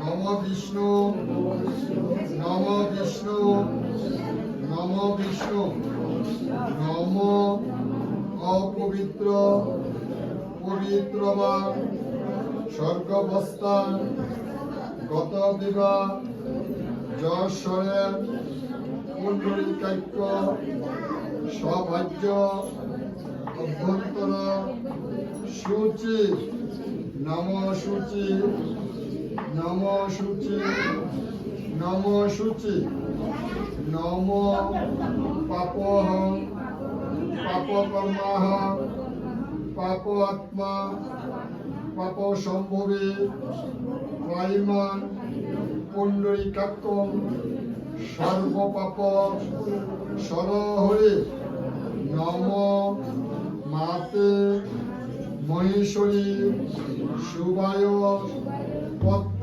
নম বিষ্ণু। নম বিষ্ণু। নম বিষ্ণু। নম অপবিত্র পবিত্র বা স্বর্গবস্থান গত বিবাহ যশোরের পুণ্ডরিকাক্য সভাজ্য, অভ্যন্তর সূচি। নম সূচি। নম সূচি নম সূচি, নম পাপহ, পাপকর্মাহ পাপ আত্মা পাপ সম্ভবে ত্রাইমান পুণ্ডরিকাক্য সর্বপাপ, সরহরে, নম মাতে মহেশ্বরী শুভায় পদ্মা